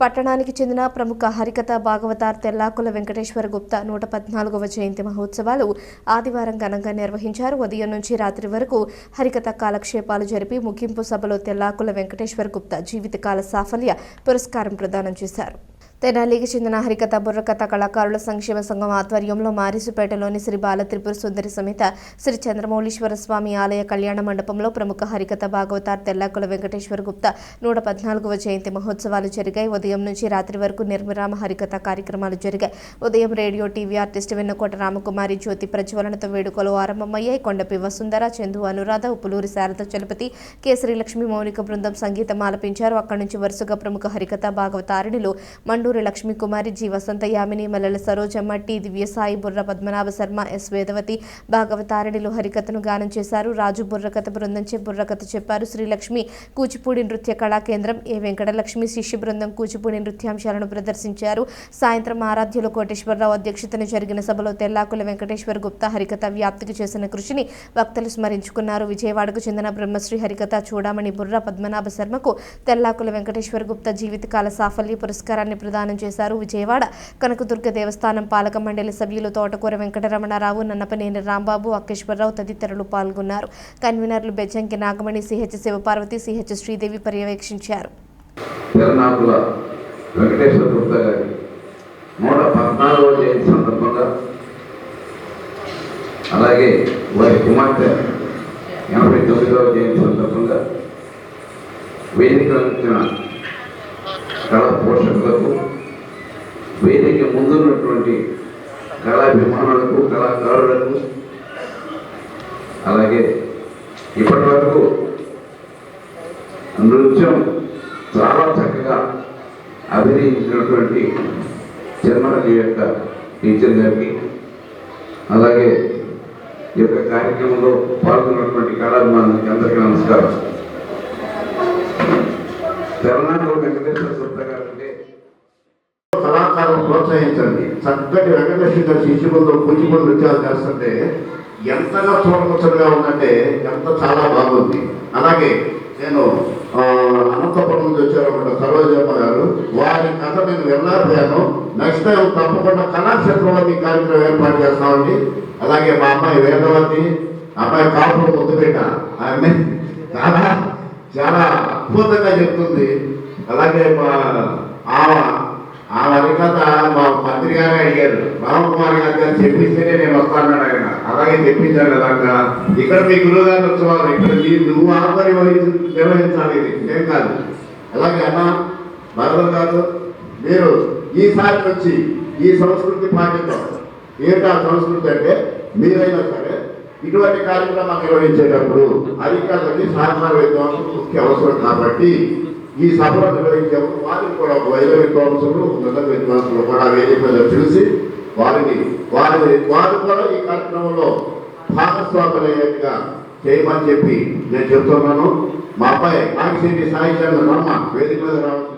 పట్టణానికి చెందిన ప్రముఖ హరికథ భాగవతార్ తెల్లాకుల వెంకటేశ్వర గుప్తా నూట పద్నాలుగవ జయంతి మహోత్సవాలు ఆదివారం ఘనంగా నిర్వహించారు. ఉదయం నుంచి రాత్రి వరకు హరికథ కాలక్షేపాలు జరిపి ముగింపు సభలో తెల్లాకుల వెంకటేశ్వర గుప్తా జీవితకాల సాఫల్య పురస్కారం ప్రదానం చేశారు. తెనాలికి చెందిన హరికథ బుర్రకథ కళాకారుల సంక్షేమ సంఘం ఆధ్వర్యంలో మారిసుపేటలోని శ్రీ బాల త్రిపుర సుందరి సమేత శ్రీ చంద్రమౌళీశ్వర స్వామి ఆలయ కళ్యాణ మండపంలో ప్రముఖ హరికథ భాగవతార్ తెల్లాకుల వెంకటేశ్వర గుప్తా నూట పద్నాలుగవ జయంతి మహోత్సవాలు జరిగాయి. ఉదయం నుంచి రాత్రి వరకు నిర్మరామ హరికథ కార్యక్రమాలు జరిగాయి. ఉదయం radio TV artist Vennakota Ramakumari జ్యోతి ప్రజ్వలనతో వేడుకలు ఆరంభమయ్యాయి. కొండపి వసుంధర చందు అనురాధ ఉప్పులూరి శారద చలపతి కేసరి లక్ష్మి మౌనిక బృందం సంగీతం ఆలపించారు అక్కడి నుంచి వరుసగా ప్రముఖ హరికథ భాగవతారిణులు Manduri Lakshmikumari G Vasantha Yamini Mallela Sarojamma T Divyasai Burra Padmanabha Sarma S Vedavathi భాగవతారిణులు హరికథను గానం చేశారు. రాజు బుర్రకథ బృందంచే బుర్రకథ చెప్పారు. శ్రీలక్ష్మి కూచిపూడి నృత్య కళా కేంద్రం ఏ వెంకటలక్ష్మి శిష్య బృందం కూచిపూడి నృత్యాంశాలను ప్రదర్శించారు. సాయంత్రం ఆరాధ్యులు కోటేశ్వరరావు అధ్యక్షతన జరిగిన సభలో తెల్లాకుల వెంకటేశ్వర గుప్తా హరికథ వ్యాప్తికి చేసిన కృషిని వక్తలు స్మరించుకున్నారు. విజయవాడకు చెందిన బ్రహ్మశ్రీ హరికథ చూడమణి బుర్ర పద్మనాభ శర్మకు తెల్లాకుల వెంకటేశ్వర గుప్తా జీవితకాల సాఫల్య పురస్కారాన్ని ప్రదానం చేశారు విజయవాడ. కనకదుర్గ దేవస్థానం పాలక మండలి సభ్యులు తోటకూర వెంకటరమణారావు నన్నపనేని రాంబాబు అక్కేశ్వరరావు తదితరులు పాల్గొన్నారు. కన్వీనర్లు బెజ్జంకి నాగమణి సిహెచ్ శివపార్వతి సిహెచ్ శ్రీదేవి పర్యవేక్షించారు. అలాగే వారి కుమార్తె ఎనభై తొమ్మిదవ జయంతి సందర్భంగా వేదిక అందించిన పోషకులకు వేదిక ముందున్నటువంటి కళాభిమానులకు కళాకారులకు అలాగే ఇప్పటి వరకు నృత్యం చాలా చక్కగా అభినయించినటువంటి చిన్నారి యొక్క టీచర్ గారికి అలాగే ఈ యొక్క కార్యక్రమంలో పాల్గొన్నటువంటి కళాభిమానులకి అందరికీ నమస్కారం తెలంగాణలో వెంకటేశ్వర సుత్త గారు అంటే గమనించండి చక్కటి వెంకటేశ్వర శిష్యులతో కూచిపూడి నృత్యాలు చేస్తుంటే ఎంతగా చూడముచ్చటగా ఉందంటే ఎంత చాలా బాగుంది. అలాగే నేను అనంతపురం నుంచి వచ్చారన్నమాట సరోజమ్మ గారు. వారి కథ నేను వెళ్ళకపోయాను నెక్స్ట్ టైం తప్పకుండా కళాక్షేత్రంలో మీ కార్యక్రమం ఏర్పాటు చేస్తామండి. అలాగే మా అమ్మాయి వేదవతి అమ్మాయి కాపురం ముద్దుపేట ఆమె చాలా చాలా అద్భుతంగా చెప్తుంది. అలాగే మా ఆమె ఆ హరికథ మా మంత్రి గారు అడిగారు. రామకుమార్ గారు చెప్పిస్తేనే నేను వస్తానన్నాడు ఆయన అలాగే చెప్పించాను కదా ఇక్కడ మీ గురువుగారు వచ్చేవారు ఇక్కడ నువ్వు ఆపరి వహించి నిర్వహించాలి. ఇది ఏం కాదు. అలాగే అన్న భరతం కాదు. మీరు ఈసారి వచ్చి ఈ సంస్కృతి పాటిద్దాం ఏంటా సంస్కృతి అంటే? మీరైనా సరే ఇటువంటి కార్యక్రమాలు నిర్వహించేటప్పుడు అధికారులకి సహకార విద్వాంసులు ముఖ్య అవసరం కాబట్టి ఈ సభలో నిర్వహించేప్పుడు వారికి కూడా వైద్య విద్వాంసులు ఉన్నత విద్వాంసులు కూడా వేదికలో పిలిచి వారిని వారి వారు కూడా ఈ కార్యక్రమంలో భాగస్వాములయ్యేట్టుగా చేయమని చెప్పి నేను చెప్తున్నాను. మా అబ్బాయి నాగశెట్టి సాయి చంద్ర వేదిక మీద రావచ్చు